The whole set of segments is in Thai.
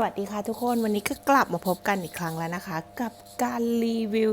สวัสดีค่ะทุกคนวันนี้ก็กลับมาพบกันอีกครั้งแล้วนะคะ กับการรีวิว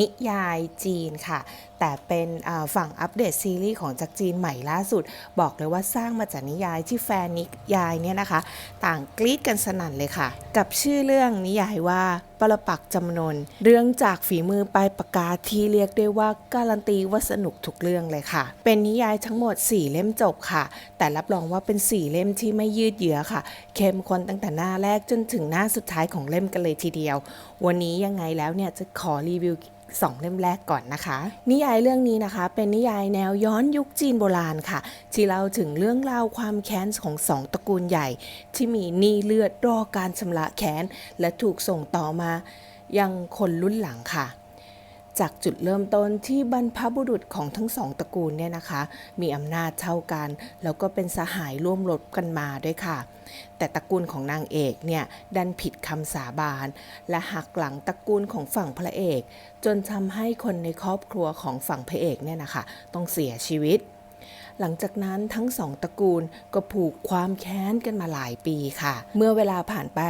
นิยายจีนค่ะแต่เป็นฝั่งอัปเดตซีรีส์ของจากจีนใหม่ล่าสุด บอกเลยว่าสร้างมาจากนิยายที่แฟนนิยายเนี่ยนะคะ ต่างกรี๊ดกันสนั่นเลยค่ะ กับชื่อเรื่องนิยายว่าปรปักจำนน เรื่องจากฝีมือปลายปากกาที่เรียกได้ว่าการันตีว่าสนุกทุกเรื่องเลยค่ะ เป็นนิยายทั้งหมด 4 เล่มจบค่ะ แต่รับรองว่าเป็น 4 เล่มที่ไม่ยืดเยื้อค่ะ เข้มข้นตั้งแต่หน้าแรกจนถึงหน้าสุดท้ายของเล่มกันเลยทีเดียว วันนี้ยังไงแล้วเนี่ยจะขอรีวิว สองเล่มแรกก่อนนะคะ นิยายเรื่องนี้นะคะ เป็นนิยายแนวย้อนยุคจีนโบราณค่ะ ที่เล่าถึงเรื่องราวความแค้นของสองตระกูลใหญ่ ที่มีหนี้เลือดรอการชำระแค้นและถูกส่งต่อมายังคนรุ่นหลังค่ะ จากจุดเริ่มต้นที่บรรพบุรุษของทั้งสองตระกูลเนี่ยนะคะ มีอำนาจเท่ากัน แล้วก็เป็นสหายร่วมรบกันมาด้วยค่ะ แต่ตระกูลของนางเอกเนี่ยดันผิดคำสาบานและหักหลังตระกูลของฝั่งพระเอก จนทำให้คนในครอบครัวของฝั่งพระเอกเนี่ยนะคะ ต้องเสียชีวิตหลังจากนั้นทั้งสองตระกูลก็ผูกความแค้นกันมาหลายปีค่ะ เมื่อเวลาผ่านไป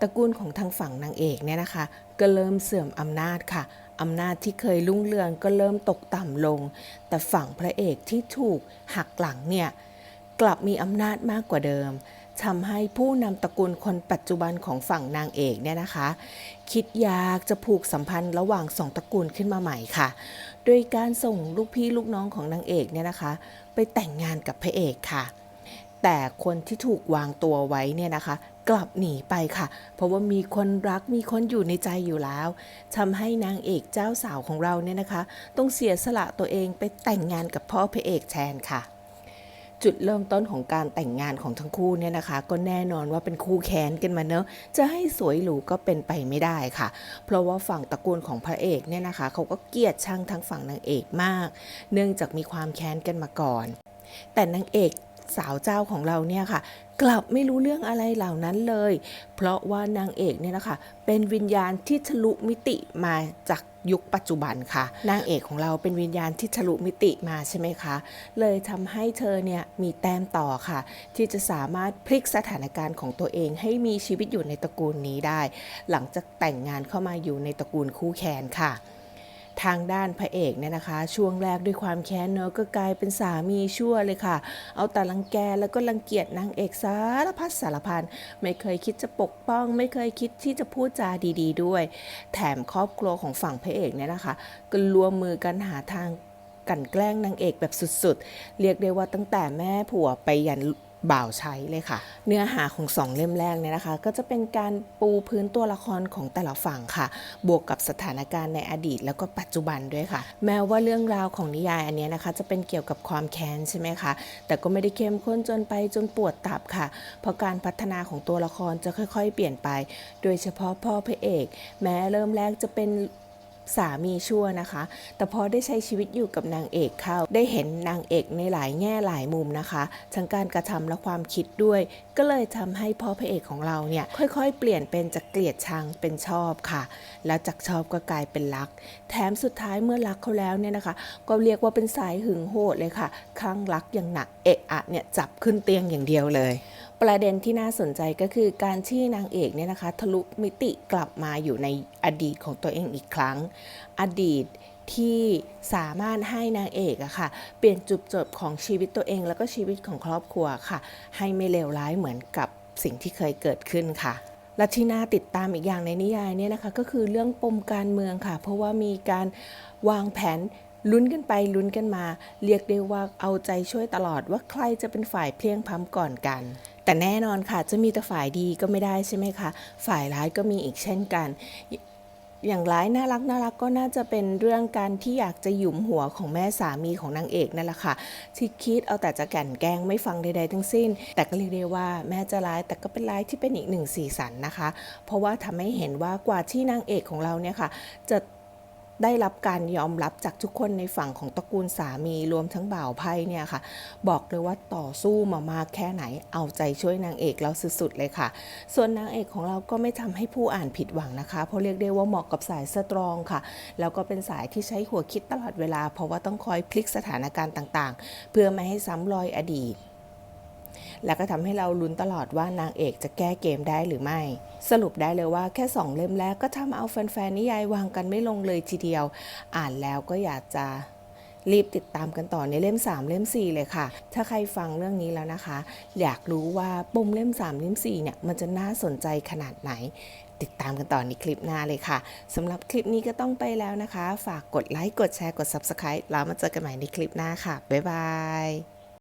ตระกูลของทางฝั่งนางเอกเนี่ยนะคะ ก็เริ่มเสื่อมอำนาจค่ะ อำนาจที่เคยรุ่งเรืองก็เริ่มตกต่ำลง แต่ฝั่งพระเอกที่ถูกหักหลังเนี่ยกลับมีอำนาจมากกว่าเดิมทำให้ผู้นำตระกูลคนปัจจุบันของฝั่งนางเอกเนี่ยนะคะ คิดอยากจะผูกสัมพันธ์ระหว่างสองตระกูลขึ้นมาใหม่ค่ะ โดยการส่งลูกพี่ลูกน้องของนางเอกเนี่ยนะคะ ไปแต่งงานกับพระเอกค่ะ แต่คนที่ถูกวางตัวไว้เนี่ยนะคะ กลับหนีไปค่ะ เพราะว่ามีคนรักมีคนอยู่ในใจอยู่แล้วทำให้นางเอกเจ้าสาวของเราเนี่ยนะคะ ต้องเสียสละตัวเองไปแต่งงานกับพ่อพระเอกแทนค่ะจุดเริ่มต้นของการแต่งงานของทั้งคู่เนี่ยนะคะ ก็แน่นอนว่าเป็นคู่แค้นกันมาเนอะจะให้สวยหรูก็เป็นไปไม่ได้ค่ะ เพราะว่าฝั่งตระกูลของพระเอกเนี่ยนะคะ เขาก็เกลียดชังทั้งฝั่งนางเอกมาก เนื่องจากมีความแค้นกันมาก่อน แต่นางเอก สาวเจ้าของเราเนี่ยค่ะ กลับไม่รู้เรื่องอะไรเหล่านั้นเลย เพราะว่านางเอกเนี่ยนะคะเป็นวิญญาณที่ทะลุมิติมาจากยุคปัจจุบันค่ะ นางเอกของเราเป็นวิญญาณที่ทะลุมิติมาใช่ไหมคะ เลยทำให้เธอเนี่ยมีแต้มต่อค่ะ ที่จะสามารถพลิกสถานการณ์ของตัวเองให้มีชีวิตอยู่ในตระกูลนี้ได้ หลังจากแต่งงานเข้ามาอยู่ในตระกูลคู่แขนค่ะ ทางด้านพระเอกเนี่ยนะคะ ช่วงแรกด้วยความแค้นเนอะก็กลายเป็นสามีชั่วเลยค่ะ เอาแต่รังแกแล้วก็รังเกียจนางเอกสารพัดสารพันไม่เคยคิดจะปกป้อง ไม่เคยคิดที่จะพูดจาดี ๆด้วย แถมครอบครัวของฝั่งพระเอกเนี่ยนะคะ ก็รวมมือกันหาทางกันแกล้งนางเอกแบบสุดๆ เรียกได้ว่าตั้งแต่แม่ผัวไปยัน บ่าวใช้เลยค่ะ เนื้อหาของสองเล่มแรกเนี่ยนะคะ ก็จะเป็นการปูพื้นตัวละครของแต่ละฝั่งค่ะ บวกกับสถานการณ์ในอดีต แล้วก็ปัจจุบันด้วยค่ะ แม้ว่าเรื่องราวของนิยายอันนี้นะคะ จะเป็นเกี่ยวกับความแค้นใช่ไหมคะ แต่ก็ไม่ได้เข้มข้นจนไปจนปวดตับค่ะ เพราะการพัฒนาของตัวละครจะค่อย ๆ เปลี่ยนไป โดยเฉพาะพ่อพระเอก แม้เริ่มแรกจะเป็น สามีชั่วนะคะ แต่พอได้ใช้ชีวิตอยู่กับนางเอกเข้า ได้เห็นนางเอกในหลายแง่หลายมุมนะคะทั้งการกระทำและความคิดด้วย ก็เลยทำให้พ่อพระเอกของเราเนี่ยค่อยๆ เปลี่ยนเป็นจากเกลียดชังเป็นชอบค่ะ แล้วจากชอบก็กลายเป็นรัก แถมสุดท้ายเมื่อรักเขาแล้วเนี่ยนะคะ ก็เรียกว่าเป็นสายหึงโหดเลยค่ะคลั่งรักอย่างหนักเอะอะเนี่ยจับขึ้นเตียงอย่างเดียวเลย ประเด็นที่น่าสนใจก็คือการที่นางเอกเนี่ยนะคะทะลุมิติกลับมาอยู่ในอดีตของตัวเองอีกครั้ง อดีตที่สามารถให้นางเอกอะค่ะ เปลี่ยนจุดจบของชีวิตตัวเอง แล้วก็ชีวิตของครอบครัวค่ะ ให้ไม่เลวร้ายเหมือนกับสิ่งที่เคยเกิดขึ้นค่ะและที่น่าติดตามอีกอย่างในนิยายเนี่ยนะคะ ก็คือเรื่องปมการเมืองค่ะ เพราะว่ามีการวางแผนลุ้นกันไปลุ้นกันมา เรียกได้ว่าเอาใจช่วยตลอดว่าใครจะเป็นฝ่ายเพลียงพ้ำก่อนกัน แต่แน่นอนค่ะ จะมีแต่ฝ่ายดีก็ไม่ได้ใช่ไหมคะ ฝ่ายร้ายก็มีอีกเช่นกันอย่างร้ายน่ารักน่ารักก็น่าจะเป็นเรื่องการที่อยากจะหยุมหัวของแม่สามีของนางเอกนั่นแหละค่ะที่คิดเอาแต่จะแก่นแกล้งไม่ฟังใดๆทั้งสิ้น แต่ก็เรียกได้ว่าแม่จะร้ายแต่ก็เป็นร้ายที่เป็นอีกหนึ่งสีสันนะคะ เพราะว่าทำให้เห็นว่ากว่าที่นางเอกของเราเนี่ยค่ะ จะ ได้รับการยอมรับจากทุกคนในฝั่งของตระกูลสามีรวมทั้งบ่าวไพ่เนี่ยค่ะ บอกเลยว่าต่อสู้มามากแค่ไหนเอาใจช่วยนางเอกเราสุดๆเลยค่ะ ส่วนนางเอกของเราก็ไม่ทำให้ผู้อ่านผิดหวังนะคะ เพราะเรียกได้ว่าเหมาะกับสายสตรองค่ะ แล้วก็เป็นสายที่ใช้หัวคิดตลอดเวลา เพราะว่าต้องคอยพลิกสถานการณ์ต่างๆ เพื่อไม่ให้ซ้ำรอยอดีต แล้วก็ทำให้เราลุ้นตลอดว่านางเอกจะแก้เกมได้หรือไม่ สรุปได้เลยว่าแค่ 2 เล่มแรกก็ทำเอาแฟนๆนิยายวางกันไม่ลงเลยทีเดียว อ่านแล้วก็อยากจะรีบติดตามกันต่อในเล่ม 3 เล่ม 4 เลยค่ะ ถ้าใครฟังเรื่องนี้แล้วนะคะ อยากรู้ว่าปมเล่ม 3 เล่ม 4 เนี่ย มันจะน่าสนใจขนาดไหน ติดตามกันต่อในคลิปหน้าเลยค่ะสำหรับคลิปนี้ก็ต้องไปแล้วนะคะ ฝากกดไลค์ กดแชร์ กด Subscribe แล้วมาเจอกันใหม่ในคลิปหน้าค่ะ บ๊ายบาย